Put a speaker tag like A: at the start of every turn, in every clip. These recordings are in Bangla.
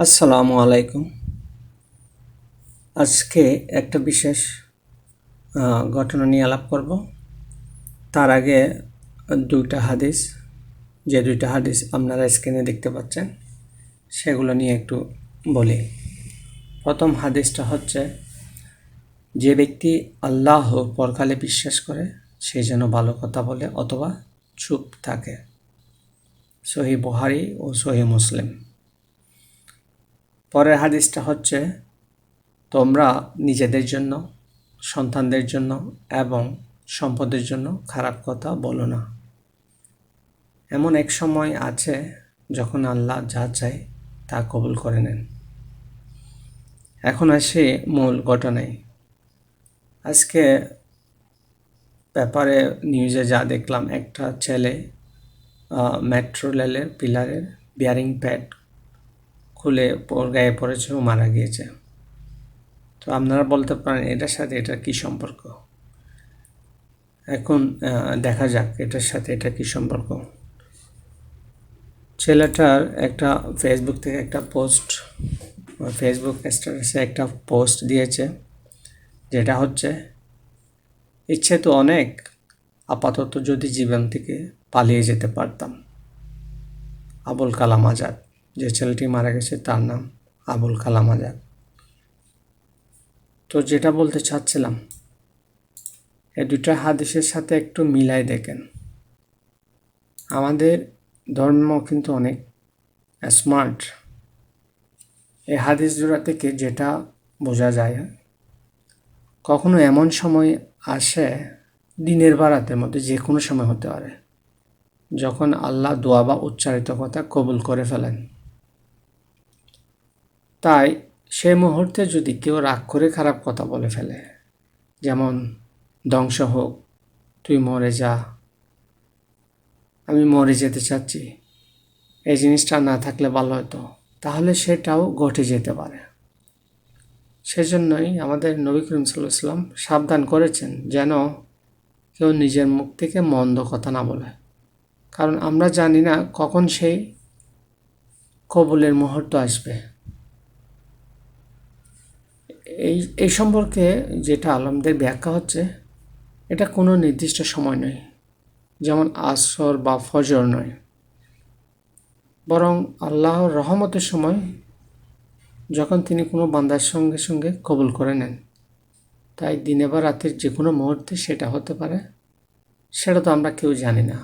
A: আসসালামু আলাইকুম। আজকে একটা বিশেষ ঘটনা নিয়ে আলাপ করব। তার আগে দুইটা হাদিস, যে দুইটা হাদিস আপনারা স্ক্রিনে দেখতে পাচ্ছেন, সেগুলো নিয়ে একটু বলি। প্রথম হাদিসটা হচ্ছে, যে ব্যক্তি আল্লাহ পরকালে বিশ্বাস করে, সে যেন ভালো কথা বলে অথবা চুপ থাকে। সহি বহারি ও সহি মুসলিম। পরের হাদিসটা হচ্ছে, তোমরা নিজেদের জন্য, সন্তানদের জন্য এবং সম্পদের জন্য খারাপ কথা বলো না। এমন এক সময় আছে, যখন আল্লাহ যা চায় তা কবুল করে নেন। এখন আসে মূল ঘটনায়। আজকে পেপারে নিউজে যা দেখলাম, একটা ছেলে মেট্রো রেলের পিলারের বিয়ারিং প্যাড খুলে গায়ে পড়েছে ও মারা গিয়েছে। তো আপনারা বলতে পারেন এটার সাথে এটার কী সম্পর্ক? এখন দেখা যাক এটার সাথে এটা কী সম্পর্ক। ছেলেটার একটা ফেসবুক থেকে একটা পোস্ট ফেসবুক স্ট্যাটাসে একটা পোস্ট দিয়েছে, যেটা হচ্ছে, ইচ্ছে তো অনেক, আপাতত যদি জীবন থেকে পালিয়ে যেতে পারতাম। আবুল কালাম আজাদ। যে ছেলেটি মারা গেছে তার নাম আবুল কালাম আজাদ। তো যেটা বলতে চাচ্ছিলাম, এই দুটা হাদিসের সাথে একটু মিলাই দেখেন। আমাদের ধর্ম কিন্তু অনেক স্মার্ট এই হাদিস জোড়া থেকে যেটা বোঝা যায়, কখনো এমন সময় আসে দিনের বা রাতের মধ্যে যে কোনো সময় হতে পারে, যখন আল্লাহ দোয়া বা উচ্চারিত কথা কবুল করে ফেলেন। তাই সে মুহূর্তে যদি কেউ রাগ করে খারাপ কথা বলে ফেলে, যেমন, ধ্বংস হোক, তুই মরে যা, আমি মরে যেতে চাচ্ছি। এই জিনিসটা না থাকলে ভালো হতো। তাহলে সেটাও ঘটে যেতে পারে। সেজন্যই আমাদের নবী করিম সাল্লাম সাবধান করেছেন যেন কেউ নিজের মুখ থেকে মন্দ কথা না বলে। কারণ আমরা জানি না কখন সেই কবুলের মুহূর্ত আসবে। এই এই সম্পর্কে যেটা আলমদের ব্যাখ্যা হচ্ছে, এটা কোনো নির্দিষ্ট সময় নয়, যেমন আসর বা ফজর নয়। বরং আল্লাহর রহমতের সময় যখন তিনি কোনো বান্দার সঙ্গে সঙ্গে কবুল করে নেন, তাই দিনে বা রাতের যে কোনো মুহূর্তে সেটা হতে পারে, সেটা তো আমরা কেউ জানি না।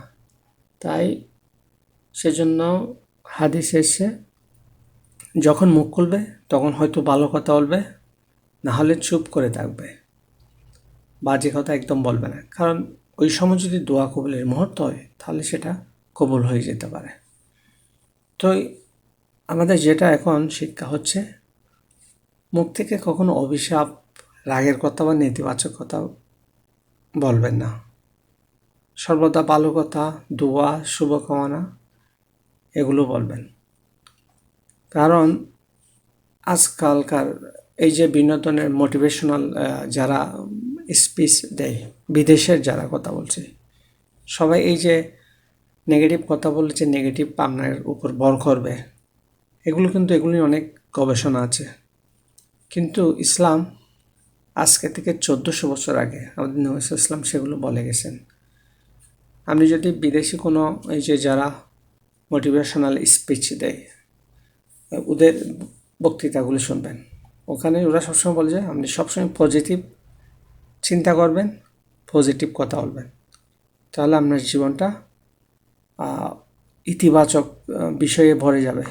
A: তাই সেজন্য হাদিস এসে যখন মুখ খুলবে, তখন হয়তো ভালো কথা বলবে না হলে চুপ করে থাকবে। বাজে কথা একদম বলবে না। কারণ ওই সময় যদি দোয়া কবুলের মুহূর্ত হয়, তাহলে সেটা কবুল হয়ে যেতে পারে। তো আমাদের যেটা এখন শিক্ষা হচ্ছে, মুখ থেকে কখনো অভিশাপ, রাগের কথা বা নেতিবাচক কথা বলবেন না। সর্বদা ভালো কথা, দোয়া, শুভকামনা, এগুলো বলবেন। কারণ আজকালকার এই যে বিনোদনের মোটিভেশনাল যারা স্পিচ দেয়, বিদেশের যারা কথা বলছে, সবাই এই যে নেগেটিভ কথা বলে যে নেগেটিভ আপনার উপর বর করবে, এগুলো কিন্তু এগুলি অনেক গবেষণা আছে। কিন্তু ইসলাম আজকে থেকে চোদ্দোশো বছর আগে আমাদের নবী ইসলাম সেগুলো বলে গেছেন। আপনি যদি বিদেশি কোনো এই যে যারা মোটিভেশনাল স্পিচ দেয়, ওদের বক্তৃতাগুলো শুনবেন। ওখানে ওরা সবসময় বলে যে, আপনি সবসময় পজিটিভ চিন্তা করবেন পজিটিভ কথা বলবেন। তাহলে আপনার জীবনটা ইতিবাচক বিষয়ে ভরে যাবে।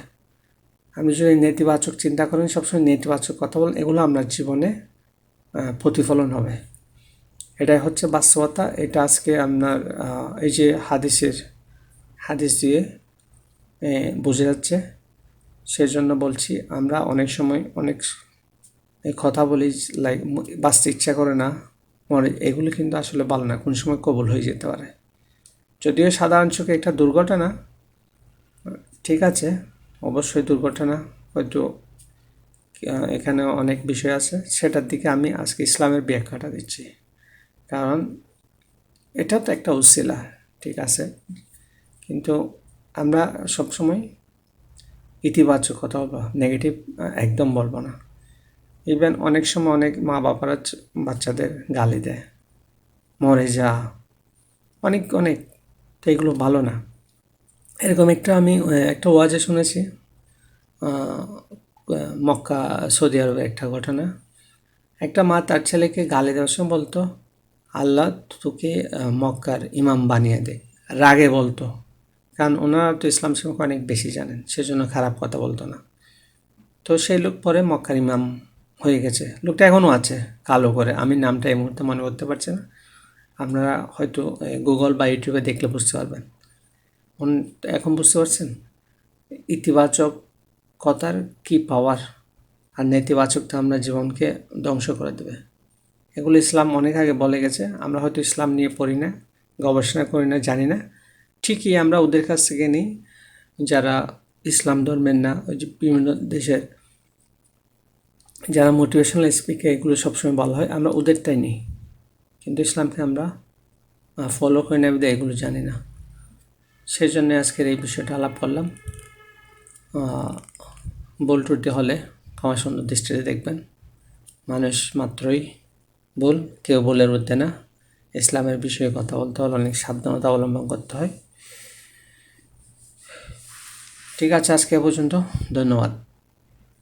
A: আপনি যদি নেতিবাচক চিন্তা করেন, সবসময় নেতিবাচক কথা বলেন, এগুলো আপনার জীবনে প্রতিফলন হবে। এটাই হচ্ছে বাস্তবতা, এটা আজকে আপনার এই যে হাদিসের, হাদিস দিয়ে বোঝা যাচ্ছে। সেজন্য বলছি, আমরা অনেক সময় অনেক কথা বলি লাইক বাঁচতে ইচ্ছা করে না, মরে, এগুলো কিন্তু আসলে ভালো না, কোন সময় কবুল হয়ে যেতে পারে। যদিও সাধারণ চোখে একটা দুর্ঘটনা, ঠিক আছে, অবশ্যই দুর্ঘটনা, হয়তো এখানে অনেক বিষয় আছে, সেটার দিকে আমি আজকে ইসলামের ব্যাখ্যাটা দিচ্ছি। কারণ এটা তো একটা উসিলা, ঠিক আছে, কিন্তু আমরা সবসময় ইতিবাচক কথা বলব, নেগেটিভ একদম বলব না। ইভেন অনেক সময় অনেক মা বাবারা বাচ্চাদের গালি দেয়। মরে যা। অনেক অনেক। তো এগুলো ভালো না। এরকম একটা আমি একটা ওয়াজে শুনেছি। মক্কা, সৌদি আরবের একটা ঘটনা। একটা মা তার ছেলেকে গালি দেওয়ার সময় বলতো, আল্লাহ তোকে মক্কার ইমাম বানিয়ে দে। রাগে বলতো। কারণ ওনারা তো ইসলাম সম্পর্কে অনেক বেশি জানেন। সেজন্য খারাপ কথা বলতো না। তো সেই লোক পরে মক্কার ইমাম হয়ে গেছে। লোকটা এখনও আছে, কালো করে। আমি নামটা এই মুহূর্তে মনে করতে পারছি না। আপনারা হয়তো গুগল বা ইউটিউবে দেখলে বুঝতে পারবেন। এখন বুঝতে পারছেন? ইতিবাচক কথার কি পাওয়ার আর নেতিবাচকটা আমরা জীবনকে ধ্বংস করে দেবে। এগুলো ইসলাম অনেক আগে বলে গেছে। আমরা হয়তো ইসলাম নিয়ে পড়ি না, গবেষণা করি না, জানি না। ঠিকই আমরা ওদের কাছ থেকে নিই। যারা ইসলাম ধর্মের না, ওই যে বিভিন্ন দেশের যারা মোটিভেশনাল স্পিকার এগুলো সবসময় বলা হয়। আমরা ওদেরটাই নিই। কিন্তু ইসলামকে আমরা ফলো করে নেবে এগুলো জানি না। সেই জন্য আজকের এই বিষয়টা আলাপ করলাম। ভুল ত্রুটি হলে আমার সুন্দর দৃষ্টিতে দেখবেন। মানুষ মাত্রই ভুল, কেউ ভুলের ঊর্ধ্বে না। ইসলামের বিষয়ে কথা বলতে হলে অনেক সাবধানতা অবলম্বন করতে হয়। ঠিক আছে, আজকে পর্যন্ত। ধন্যবাদ।